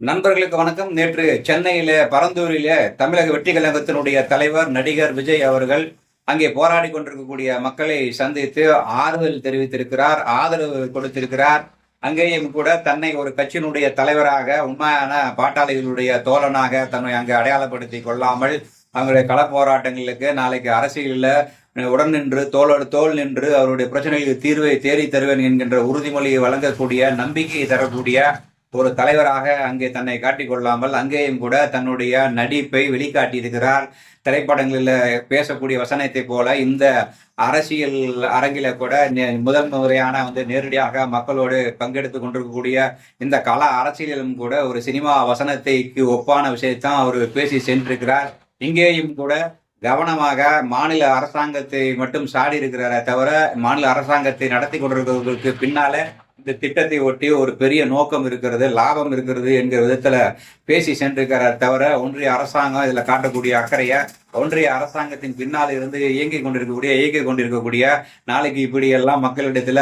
நண்பர்களுக்கு வணக்கம். நேற்று சென்னையில பரந்தூரிலே தமிழக வெற்றி கழகத்தினுடைய தலைவர் நடிகர் விஜய் அவர்கள் அங்கே போராடி கொண்டிருக்கக்கூடிய மக்களை சந்தித்து ஆறுதல் தெரிவித்திருக்கிறார் ஆதரவு கொடுத்திருக்கிறார். அங்கேயும் கூட தன்னை ஒரு கட்சியினுடைய தலைவராக உண்மையான பாட்டாளிகளுடைய தோழனாக தன்னை அங்கு அடையாளப்படுத்தி கொள்ளாமல் அவங்களுடைய கள போராட்டங்களுக்கு நாளைக்கு அரசியலில் உடன் நின்று தோளோடு தோல் நின்று அவருடைய பிரச்சனைகளுக்கு தீர்வை தேடி தருவேன் என்கின்ற உறுதிமொழியை வழங்கக்கூடிய நம்பிக்கையை தரக்கூடிய ஒரு தலைவராக அங்கே தன்னை காட்டிக்கொள்ளாமல் அங்கேயும் கூட தன்னுடைய நடிப்பை வெளிக்காட்டியிருக்கிறார். திரைப்படங்களில் பேசக்கூடிய வசனத்தை போல இந்த அரசியல் அரங்கில கூட நே- முதல் முறையான வந்து நேரடியாக மக்களோடு பங்கெடுத்து கொண்டிருக்கக்கூடிய இந்த கல அரசியலிலும் கூட ஒரு சினிமா வசனத்தைக்கு ஒப்பான விஷயத்தான் அவர் பேசி சென்றிருக்கிறார். இங்கேயும் கூட கவனமாக மாநில அரசாங்கத்தை மட்டும் சாடி இருக்கிறார தவிர மாநில அரசாங்கத்தை நடத்தி கொண்டிருக்கிறவர்களுக்கு பின்னால இந்த திட்டத்தை ஒட்டி ஒரு பெரிய நோக்கம் இருக்கிறது லாபம் இருக்கிறது என்கிற விதத்துல பேசி சென்றிருக்கிறார் தவிர ஒன்றிய அரசாங்கம் இதுல காட்டக்கூடிய அக்கறையை ஒன்றிய அரசாங்கத்தின் பின்னால் இருந்து இயங்கிக் கொண்டிருக்கக்கூடிய இயக்கிக் கொண்டிருக்கக்கூடிய நாளைக்கு இப்படி எல்லாம்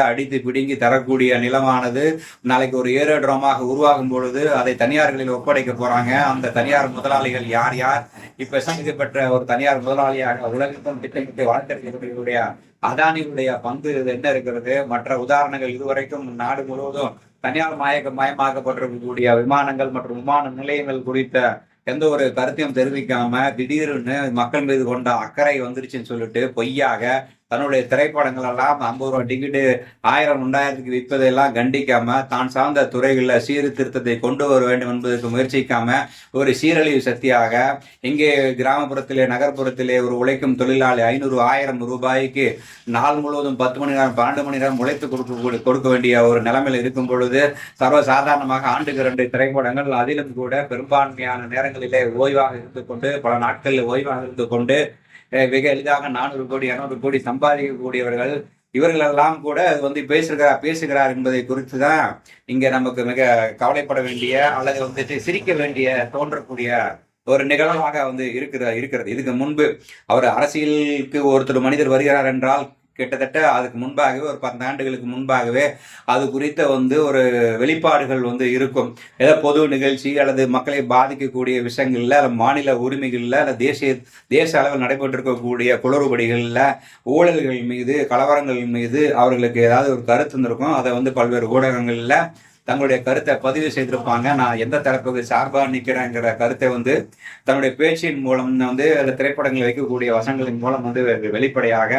அடித்து பிடுங்கி தரக்கூடிய நிலமானது நாளைக்கு ஒரு ஏரோட்ரமாக உருவாகும் பொழுது அதை தனியார்களில் ஒப்படைக்க போறாங்க. அந்த தனியார் முதலாளிகள் யார் யார்? இப்ப சங்கிதி பெற்ற ஒரு தனியார் முதலாளியாக உலகத்தும் திட்டமிட்டு வளர்த்திருக்கக்கூடிய அதானியுடைய பங்கு இது என்ன இருக்கிறது? மற்ற உதாரணங்கள் இதுவரைக்கும் நாடு முழுவதும் தனியார் மயக்க மயமாக்கப்பட்டிருக்கக்கூடிய விமானங்கள் மற்றும் விமான நிலையங்கள் குறித்த எந்த ஒரு கருத்தையும் தெரிவிக்காம திடீர்னு மக்கள் மீது கொண்ட அக்கறை வந்துருச்சுன்னு சொல்லிட்டு பொய்யாக தன்னுடைய திரைப்படங்கள் எல்லாம் ஐம்பது ரூபா டிக்கெட்டு ஆயிரம் ரெண்டாயிரத்துக்கு விற்பதையெல்லாம் கண்டிக்காம தான் சார்ந்த துறைகளில் சீர்திருத்தத்தை கொண்டு வர வேண்டும் என்பதற்கு முயற்சிக்காம ஒரு சீரழிவு சக்தியாக இங்கே கிராமப்புறத்திலே நகர்ப்புறத்திலே ஒரு உழைக்கும் தொழிலாளி ஐநூறு ஆயிரம் ரூபாய்க்கு நாள் முழுவதும் பத்து மணி நேரம் பன்னெண்டு மணி நேரம் உழைத்து கொடுக்க கொடுக்க வேண்டிய ஒரு நிலைமையில் இருக்கும் பொழுது சர்வசாதாரணமாக ஆண்டுக்கு ரெண்டு திரைப்படங்கள் அதிலும் கூட பெரும்பான்மையான நேரங்களிலே ஓய்வாக இருந்து கொண்டு பல நாட்களில் ஓய்வாக இருந்து கொண்டு மிக எளிதாக நானூறு கோடி இரநூறு கோடி சம்பாதிக்கக்கூடியவர்கள் இவர்களெல்லாம் கூட அது வந்து பேசுகிறார் பேசுகிறார் என்பதை குறித்து தான் இங்க நமக்கு மிக கவலைப்பட வேண்டிய அல்லது வந்துட்டு சிரிக்க வேண்டிய தோன்றக்கூடிய ஒரு நிகழ்வாக வந்து இருக்கிற இருக்கிறது. இதுக்கு முன்பு அவர் அரசியலுக்கு ஒருத்தர் மனிதர் வருகிறார் என்றால் கிட்டத்தட்ட அதுக்கு முன்பாகவே ஒரு பத்தாண்டுகளுக்கு முன்பாகவே அது குறித்த வந்து ஒரு வெளிப்பாடுகள் வந்து இருக்கும். ஏதோ பொது நிகழ்ச்சி அல்லது மக்களை பாதிக்கக்கூடிய விஷயங்கள்ல அல்ல மாநில உரிமைகள்ல அல்ல தேசிய தேச அளவில் நடைபெற்றிருக்கக்கூடிய குளறுபடிகளில் ஊழல்கள் மீது கலவரங்கள் மீது அவர்களுக்கு ஏதாவது ஒரு கருத்து இருந்திருக்கும் அதை வந்து பல்வேறு ஊடகங்களில் தங்களுடைய கருத்தை பதிவு செய்திருப்பாங்க. நான் எந்த தரப்புக்கு சார்பாக நிற்கிறேங்கிற கருத்தை வந்து தன்னுடைய பேச்சின் மூலம் வந்து அந்த திரைப்படங்கள் வைக்கக்கூடிய வசங்களின் மூலம் வந்து வெளிப்படையாக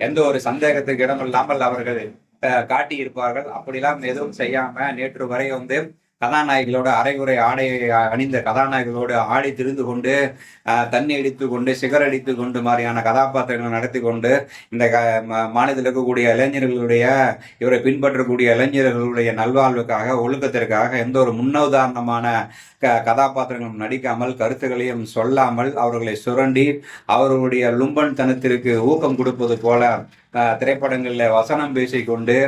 எந்த ஒரு சந்தேகத்துக்கு இடமில்லாமல் அவர்கள் அஹ், காட்டியிருப்பார்கள். அப்படிலாம் எதுவும் செய்யாம நேற்று வரை வந்து கதாநாயகிகளோட அரைகுறை ஆடையை அணிந்த கதாநாயகிகளோடு ஆடி திரிந்து கொண்டு தண்ணி அடித்து கொண்டு சிகர் அடித்து கொண்டு மாதிரியான கதாபாத்திரங்களை நடத்தி கொண்டு இந்த க மாநிலத்தில் இருக்கக்கூடிய இளைஞர்களுடைய இவரை பின்பற்றக்கூடிய இளைஞர்களுடைய நல்வாழ்வுக்காக ஒழுக்கத்திற்காக எந்த ஒரு முன்னுதாரணமான க கதாபாத்திரங்களும் நடிக்காமல் கருத்துக்களையும் சொல்லாமல் அவர்களை சுரண்டி அவர்களுடைய லும்பன் தனத்திற்கு ஊக்கம் கொடுப்பது போல திரைப்படங்களில் வசனம் பேசிக்கொண்டு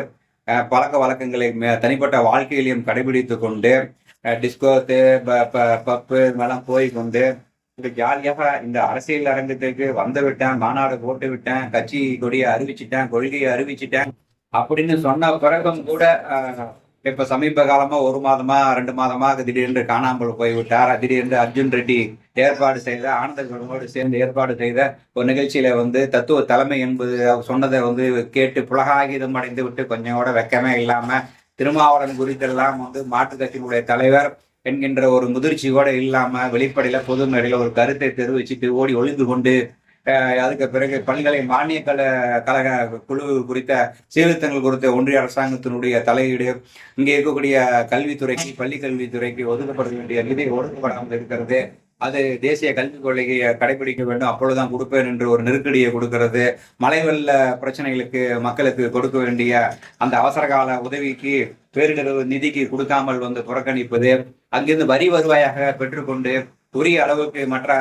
பழக்க வழக்கங்களை தனிப்பட்ட வாழ்க்கையிலையும் கடைபிடித்து கொண்டு டிஸ்கோத்து பப்பு இதெல்லாம் போய் கொண்டு இது ஜாலியாக இந்த அரசியல் அரங்கத்துக்கு வந்து விட்டேன் மாநாடு போட்டு விட்டேன் கட்சி கொடியை அறிவிச்சிட்டேன் கொள்கையை அறிவிச்சிட்டேன் அப்படின்னு சொன்ன பிறகும் கூட இப்ப சமீப காலமா ஒரு மாதமா ரெண்டு மாதமா திடீரென்று காணாமல் போய்விட்டார். திடீரென்று அர்ஜுன் ரெட்டி ஏற்பாடு செய்த ஆனந்த குழுமோடு சேர்ந்து ஏற்பாடு செய்த ஒரு நிகழ்ச்சியில வந்து தத்துவ தலைமை என்பது அவர் சொன்னதை வந்து கேட்டு புலகாகிதம் அடைந்து விட்டு கொஞ்சம் கூட வெக்கமே இல்லாம திருமாவளவன் குறித்தெல்லாம் வந்து மாற்றுக் கட்சியினுடைய தலைவர் என்கின்ற ஒரு முதிர்ச்சி கூட இல்லாம வெளிப்படையில பொது மேடையில ஒரு கருத்தை தெரிவிச்சுட்டு ஓடி ஒளிந்து கொண்டு அதுக்கு பிறகு பல்கலை மானிய கல கழக குழு குறித்த சீர்திருத்தங்கள் குறித்த ஒன்றிய அரசாங்கத்தினுடைய தலையீடு இங்கே இருக்கக்கூடிய கல்வித்துறைக்கு பள்ளி கல்வித்துறைக்கு ஒதுக்கப்பட வேண்டிய நிதி ஒதுக்கப்படாமல் இருக்கிறது. அது தேசிய கல்விக் கொள்கையை கடைபிடிக்க வேண்டும். அப்பொழுதுதான் கொடுப்பேன் என்று ஒரு நெருக்கடியை கொடுக்கிறது. மழை வெள்ள பிரச்சனைகளுக்கு மக்களுக்கு கொடுக்க வேண்டிய அந்த அவசர கால உதவிக்கு பேரிடர் நிதிக்கு கொடுக்காமல் வந்து புறக்கணிப்பது அங்கிருந்து வரி வருவாயாக பெற்றுக்கொண்டு உரிய அளவுக்கு மற்ற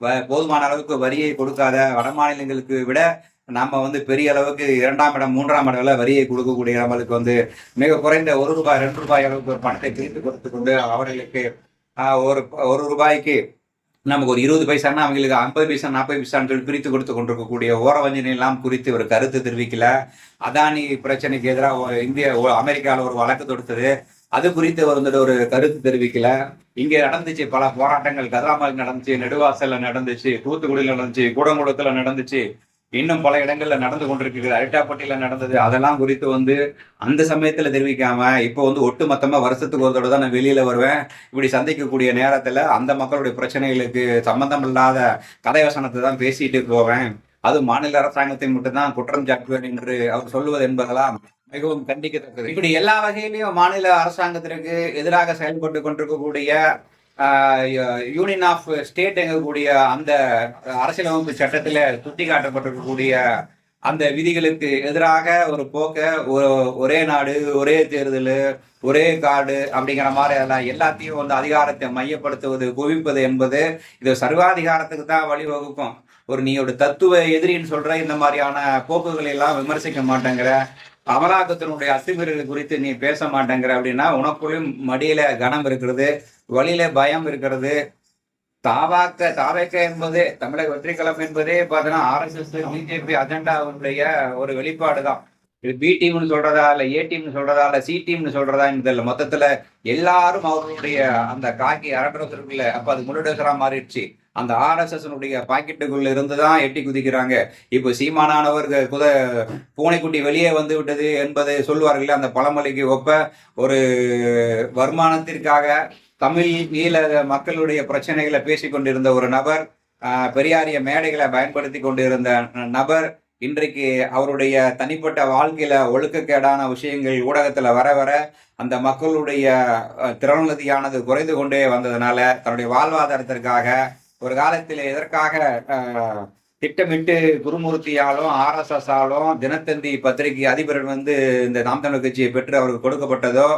போதுமான அளவுக்கு வரியை கொடுக்காத வட மாநிலங்களுக்கு விட நம்ம வந்து பெரிய அளவுக்கு இரண்டாம் இடம் மூன்றாம் இடம்ல வரியை கொடுக்கக்கூடிய நம்மளுக்கு வந்து மிக குறைந்த ஒரு ரூபாய் ரெண்டு ரூபாய் அளவுக்கு ஒரு பணத்தை பிரித்து கொடுத்து கொண்டு அவர்களுக்கு ஒரு ஒரு ரூபாய்க்கு நமக்கு ஒரு இருபது பைசான்னா அவங்களுக்கு ஐம்பது பைசா நாற்பது பைசான்னு சொல்லி பிரித்து கொடுத்து கொண்டிருக்கக்கூடிய ஓரவஞ்சனை எல்லாம் குறித்து ஒரு கருத்து தெரிவிக்கல. அதானி பிரச்சனைக்கு எதிராக இந்திய அமெரிக்காவில் ஒரு வழக்கு தொடுத்தது. அது குறித்து வந்துட்டு ஒரு கருத்து தெரிவிக்கல. இங்க நடந்துச்சு பல போராட்டங்கள். கதாமல் நடந்துச்சு நெடுவாசல்ல நடந்துச்சு தூத்துக்குடியில நடந்துச்சு கூடங்குளத்துல நடந்துச்சு. இன்னும் பல இடங்கள்ல நடந்து கொண்டிருக்கு அரிட்டாப்பட்டியில நடந்தது. அதெல்லாம் குறித்து வந்து அந்த சமயத்துல தெரிவிக்காம இப்போ வந்து ஒட்டுமொத்தமா வருஷத்துக்கு ஒரு தடவை தான் நான் வெளியில வருவேன். இப்படி சந்திக்கக்கூடிய நேரத்துல அந்த மக்களுடைய பிரச்சனைகளுக்கு சம்பந்தம் இல்லாத கதைவசனத்தை தான் பேசிட்டு போவேன். அது மாநில அரசாங்கத்தை மட்டும்தான் குற்றம் சாட்டுவேன் என்று அவர் சொல்லுவது என்பதெல்லாம் மிகவும் கண்டிக்கத்தக்கது. இப்படி எல்லா வகையிலையும் மாநில அரசாங்கத்திற்கு எதிராக செயல்பட்டு கொண்டிருக்கக்கூடிய யூனியன் ஆஃப் ஸ்டேட் எங்கக்கூடிய அந்த அரசியலமைப்பு சட்டத்தில் சுட்டி காட்டப்பட்டிருக்கக்கூடிய அந்த விதிகளுக்கு எதிராக ஒரு போக்க ஒ- ஒரே நாடு ஒரே தேர்தல் ஒரே காடு அப்படிங்கிற மாதிரி எல்லாம் எல்லாத்தையும் வந்து அதிகாரத்தை மையப்படுத்துவது குவிப்பது என்பது இது சர்வாதிகாரத்துக்கு தான் வழிவகுக்கும். ஒரு நீ ஒரு தத்துவ எதிரின்னு சொல்ற இந்த மாதிரியான போக்குகளை எல்லாம் விமர்சிக்க மாட்டேங்கிற அமலாக்கத்தினுடைய அத்துமீறல் குறித்து நீ பேச மாட்டேங்கிற அப்படின்னா உனக்குள்ளும் மடியில கனம் இருக்கிறது வழியில பயம் இருக்கிறது தாவாக்க தாவேக்க என்பது தமிழக வெற்றி கழகம் என்பதே பார்த்தீங்கன்னா ஆர்எஸ்எஸ் பிஜேபி அஜெண்டாவுடைய ஒரு வெளிப்பாடு தான் இது பி டீம்னு சொல்றதா இல்ல ஏ டீம்னு சொல்றதா இல்ல சி டீம்னு சொல்றதா தெரியல. மொத்தத்துல எல்லாரும் அவர்களுடைய அந்த காக்கி அரட்டுறதுக்குள்ள அப்ப அது முன்னெடுக்கிறா மாறிடுச்சு. அந்த ஆர்எஸ்எஸ்னுடைய பாக்கெட்டுக்குள்ள இருந்து தான் எட்டி குதிக்கிறாங்க. இப்போ சீமானானவர் குத பூனைக்குட்டி வெளியே வந்து விட்டது என்பதை சொல்லுவார்கள் அந்த பழமொழிக்கு ஒப்ப ஒரு வருமானத்திற்காக தமிழ் ஈழ மக்களுடைய பிரச்சனைகளை பேசிக்கொண்டிருந்த ஒரு நபர் பெரியாரிய மேடைகளை பயன்படுத்தி கொண்டிருந்த நபர் இன்றைக்கு அவருடைய தனிப்பட்ட வாழ்க்கையில ஒழுக்கக்கேடான விஷயங்கள் ஊடகத்துல வர வர அந்த மக்களுடைய அஹ், குறைந்து கொண்டே வந்ததுனால தன்னுடைய வாழ்வாதாரத்திற்காக ஒரு காலத்தில் எதற்காக திட்டமிட்டு குருமூர்த்தியாலும் ஆர்எஸ்எஸ் ஆலும் தினத்தந்தி பத்திரிகை அதிபர் வந்து இந்த நாம் தமிழ் கட்சியை பெற்று அவருக்கு கொடுக்கப்பட்டதோ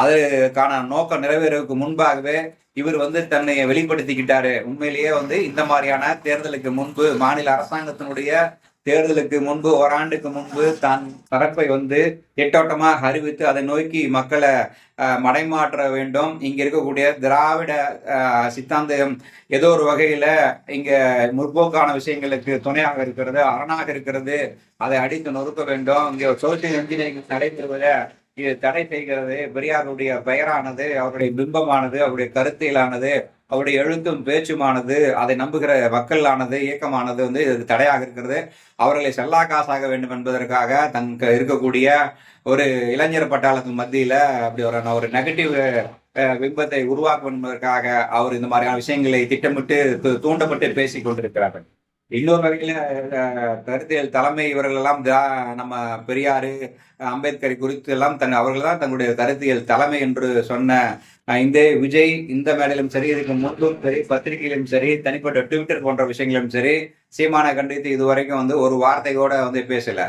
அதுக்கான நோக்கம் நிறைவேறதுக்கு முன்பாகவே இவர் வந்து தன்னை வெளிப்படுத்திக்கிட்டாரு. உண்மையிலேயே வந்து இந்த மாதிரியான தேர்தலுக்கு முன்பு மாநில அரசாங்கத்தினுடைய தேர்தலுக்கு முன்பு ஓராண்டுக்கு முன்பு தான் தரப்பை வந்து எட்டோட்டமாக அறிவித்து அதை நோக்கி மக்களை மடைமாற்ற வேண்டும். இங்க இருக்கக்கூடிய திராவிட சித்தாந்தம் ஏதோ ஒரு வகையில இங்க முற்போக்கான விஷயங்களுக்கு துணையாக இருக்கிறது அரணாக இருக்கிறது. அதை அடித்து நொறுக்க வேண்டும். இங்க சோசியல் இன்ஜினியரிங் நடைபெறுவதை தடை செய்கிறது. பெரியாருடைய பெயரானது அவருடைய பிம்பமானது அவருடைய கருத்தியலானது அவருடைய எழுத்தும் பேச்சுமானது அதை நம்புகிற மக்களானது இயக்கமானது வந்து இது தடையாக இருக்கிறது. அவர்களை செல்லா காசாக வேண்டும் என்பதற்காக தங்க இருக்கக்கூடிய ஒரு இளைஞர் பட்டாளத்தின் மத்தியில அப்படி ஒரு ஒரு நெகட்டிவ் பிம்பத்தை உருவாக்கும் என்பதற்காக அவர் இந்த மாதிரியான விஷயங்களை திட்டமிட்டு தூண்டப்பட்டு பேசிக் கொண்டிருக்கிறார்கள். இன்னொரு வகையில கருத்தியல் தலைமை இவர்கள் எல்லாம் நம்ம பெரியாரு அம்பேத்கரை குறித்து எல்லாம் தன் அவர்கள் தான் தங்களுடைய கருத்தியல் தலைமை என்று சொன்ன இந்த விஜய் இந்த மேடையிலும் சரி இதுக்கு முன்பும் சரி பத்திரிகையிலும் சரி தனிப்பட்ட ட்விட்டர் போன்ற விஷயங்களும் சரி சீமானை கண்டித்து இதுவரைக்கும் வந்து ஒரு வார்த்தை கூட வந்து பேசல.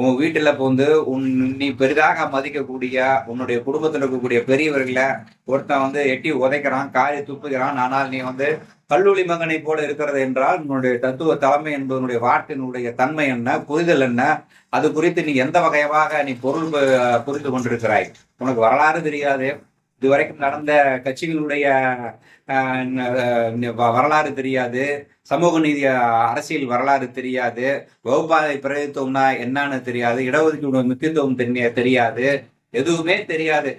உன் வீட்டுல வந்து உன் நீ பெரிதாக மதிக்கக்கூடிய உன்னுடைய குடும்பத்தில் இருக்கக்கூடிய பெரியவர்களை ஒருத்தன் வந்து எட்டி உதைக்கிறான் காரி துப்புகிறான் ஆனால் நீ வந்து கல்லூரி மகனை போல இருக்கிறது என்றால் உன்னுடைய தத்துவ தலைமை என்பதனுடைய வார்த்தையினுடைய தன்மை என்ன புரிதல் என்ன? அது குறித்து நீ எந்த வகையாக நீ பொருள் புரிந்து கொண்டிருக்கிறாய்? உனக்கு வரலாறு தெரியாது? இதுவரைக்கும் நடந்த கட்சிகளுடைய ஆஹ், வரலாறு தெரியாது. சமூக நீதி அரசியல் வரலாறு தெரியாது. வகுப்பாதை பிரதித்துவம்னா என்னன்னு தெரியாது. இடஒதுக்கீடு முக்கியத்துவம் தெரிய- தெரியாது. எதுவுமே தெரியாது.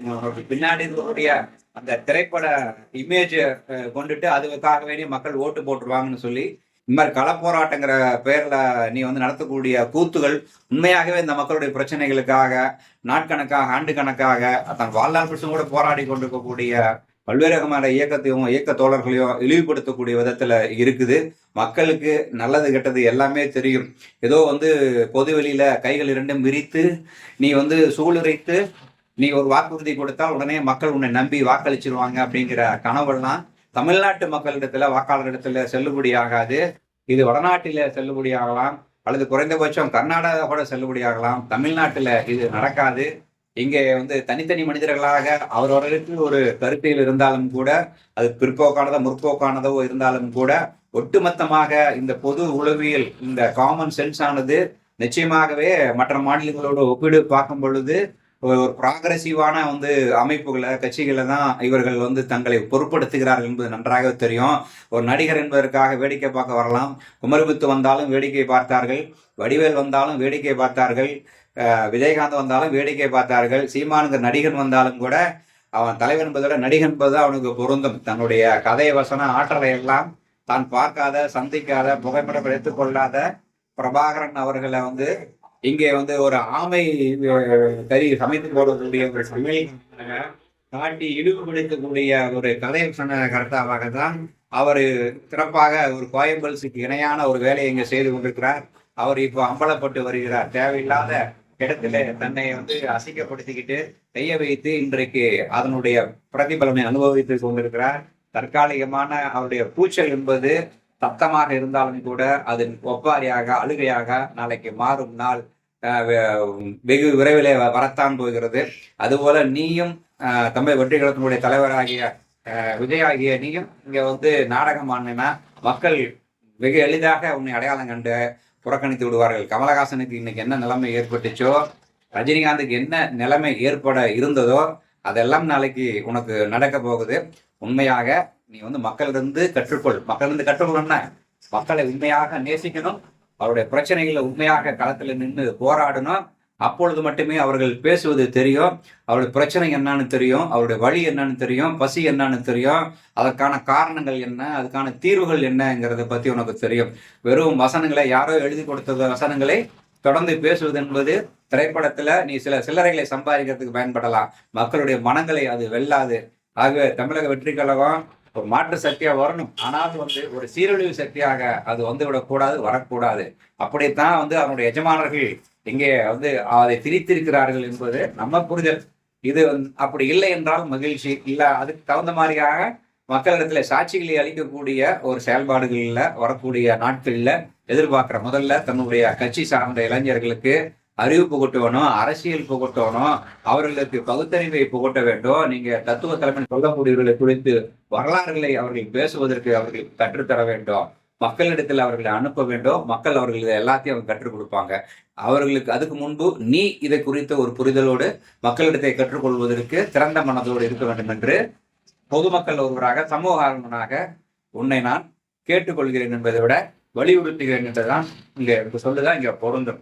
பின்னாடி இருக்கக்கூடிய அந்த திரைப்பட இமேஜ் கொண்டுட்டு அதுக்காக வேண்டிய மக்கள் ஓட்டு போட்டுருவாங்கன்னு சொல்லி இந்த மாதிரி களப்போராட்டங்கிற பேரில் நீ வந்து நடத்தக்கூடிய கூத்துகள் உண்மையாகவே இந்த மக்களுடைய பிரச்சனைகளுக்காக நாட்கணக்காக ஆண்டு கணக்காக தன் வாழ்நாள் பிடிச்சும் கூட போராடி கொண்டிருக்கக்கூடிய பல்வேறு விதமான இயக்கத்தையும் இயக்க தோழர்களையும் இழிவுபடுத்தக்கூடிய விதத்தில் இருக்குது. மக்களுக்கு நல்லது கெட்டது எல்லாமே தெரியும். ஏதோ வந்து பொது வெளியில் கைகள் இரண்டும் விரித்து நீ வந்து சூளுரைத்து நீ ஒரு வாக்குறுதி கொடுத்தால் உடனே மக்கள் உன்னை நம்பி வாக்களிச்சிருவாங்க அப்படிங்கிற கனவெல்லாம் தமிழ்நாட்டு மக்களிடத்துல வாக்காளரிடத்துல செல்லுபடியாகாது. இது வடநாட்டில செல்லுபடியாகலாம். அல்லது குறைந்தபட்சம் கர்நாடகா கூட செல்லுபடியாகலாம். தமிழ்நாட்டுல இது நடக்காது. இங்கே வந்து தனித்தனி மனிதர்களாக அவரவர்களுக்கு ஒரு கருத்தியல் இருந்தாலும் கூட அது பிற்போக்கானதோ முற்போக்கானதோ இருந்தாலும் கூட ஒட்டுமொத்தமாக இந்த பொது உளவியல் இந்த காமன் சென்ஸ் ஆனது நிச்சயமாகவே மற்ற மாநிலங்களோடு ஒப்பிடு பார்க்கும் பொழுது ஒரு ப்ராக்ரஸிவான வந்து அமைப்புகளை கட்சிகளை தான் இவர்கள் வந்து தங்களை பொருட்படுத்துகிறார்கள் என்பது நன்றாக தெரியும். ஒரு நடிகர் என்பதற்காக வேடிக்கை பார்க்க வரலாம். குமரபுத்து வந்தாலும் வேடிக்கை பார்த்தார்கள். வடிவேல் வந்தாலும் வேடிக்கை பார்த்தார்கள். விஜயகாந்த் வந்தாலும் வேடிக்கை பார்த்தார்கள். சீமானுங்கிற நடிகன் வந்தாலும் கூட அவன் தலைவர் என்பதோட நடிகன் என்பது அவனுக்கு பொருந்தும். தன்னுடைய கதை வசன ஆற்றலை எல்லாம் தான் பார்க்காத சந்திக்காத புகைப்படம் எடுத்துக்கொள்ளாத பிரபாகரன் அவர்களை வந்து இங்கே வந்து ஒரு ஆமை கறி சமைத்து போடக்கூடிய ஒரு சமையல் காட்டி இழிவுபடுத்தக்கூடிய ஒரு கதை சொன்ன கர்த்தாவாக தான் அவர் சிறப்பாக ஒரு கோயம்பல்ஸுக்கு இணையான ஒரு வேலையை இங்கே செய்து கொண்டிருக்கிறார். அவர் இப்போ அம்பலப்பட்டு வருகிறார். தேவையில்லாத இடத்துல தன்னை வந்து அசிங்கப்படுத்திக்கிட்டு செய்ய வைத்து இன்றைக்கு அதனுடைய பிரதிபலனை அனுபவித்து கொண்டிருக்கிறார். தற்காலிகமான அவருடைய கூச்சல் என்பது சத்தமாக இருந்தாலும் கூட அது ஒப்பாரியாக அழுகையாக நாளைக்கு மாறும் நாள் வெகு விரைவிலே வ- வரத்தான் போகிறது. அதுபோல நீயும் தமிழ் வெற்றி கழகத்தினுடைய தலைவராகிய அஹ், விஜய் ஆகிய நீயும் இங்க வந்து நாடகம் ஆடினா மக்கள் வெகு எளிதாக உன்னை அடையாளம் கண்டு புறக்கணித்து விடுவார்கள். கமலஹாசனுக்கு இன்னைக்கு என்ன நிலைமை ஏற்பட்டுச்சோ ரஜினிகாந்துக்கு என்ன நிலைமை ஏற்பட இருந்ததோ அதெல்லாம் நாளைக்கு உனக்கு நடக்க போகுது. உண்மையாக நீ வந்து மக்களிருந்து கற்றுக்கொள். மக்களிருந்து கற்றுக்கொள்ளணும்னா மக்களை உண்மையாக நேசிக்கணும். அவருடைய பிரச்சனைகளை உண்மையாக களத்தில் நின்று போராடணும். அப்பொழுது மட்டுமே அவர்கள் பேசுவது தெரியும். அவருடைய பிரச்சனை என்னன்னு தெரியும். அவருடைய வழி என்னன்னு தெரியும். பசி என்னன்னு தெரியும். அதற்கான காரணங்கள் என்ன? அதுக்கான தீர்வுகள் என்னங்கிறத பத்தி உனக்கு தெரியும். வெறும் வசனங்களை யாரோ எழுதி கொடுத்த வசனங்களை தொடர்ந்து பேசுவது என்பது திரைப்படத்துல நீ சில சில்லறைகளை சம்பாதிக்கிறதுக்கு பயன்படலாம். மக்களுடைய மனங்களை அது வெல்லாது. ஆகவே தமிழக வெற்றி கழகம் ஒரு மாற்று சக்தியாக வரணும். ஆனால் வந்து ஒரு சீரழிவு சக்தியாக அது வந்து விடக்கூடாது வரக்கூடாது. அப்படித்தான் வந்து அவனுடைய எஜமானர்கள் இங்கே வந்து அதை திரித்திருக்கிறார்கள் என்பது நம்ம புரிதல். இது வந்து அப்படி இல்லை என்றால் மகிழ்ச்சி இல்லை. அதுக்கு தகுந்த மாதிரியாக மக்களிடத்துல சாட்சிகளை அளிக்கக்கூடிய ஒரு செயல்பாடுகளில் வரக்கூடிய நாட்களில் எதிர்பார்க்குற முதல்ல தன்னுடைய கட்சி சார்ந்த இளைஞர்களுக்கு அறிவு புகட்டணும் அரசியல் புகட்டணும் அவர்களுக்கு பகுத்தறிவை புகட்ட வேண்டும். நீங்க தத்துவ தலைமை சொல்லக்கூடியவர்களை குறித்து வரலாறுகளை அவர்கள் பேசுவதற்கு அவர்களுக்கு கற்றுத்தர வேண்டும். மக்களிடத்தில் அவர்களை அனுப்ப வேண்டும். மக்கள் அவர்கள் எல்லாத்தையும் அவங்க கற்றுக் கொடுப்பாங்க. அவர்களுக்கு அதுக்கு முன்பு நீ இதை குறித்த ஒரு புரிதலோடு மக்களிடத்தை கற்றுக்கொள்வதற்கு திறந்த மனதோடு இருக்க வேண்டும் என்று பொதுமக்கள் ஒருவராக சமூக ஆர்வனாக உன்னை நான் கேட்டுக்கொள்கிறேன் என்பதை விட வலியுறுத்துகிறேன் என்றுதான் இங்க எனக்கு சொல்லுதான் இங்க பொருந்தும்.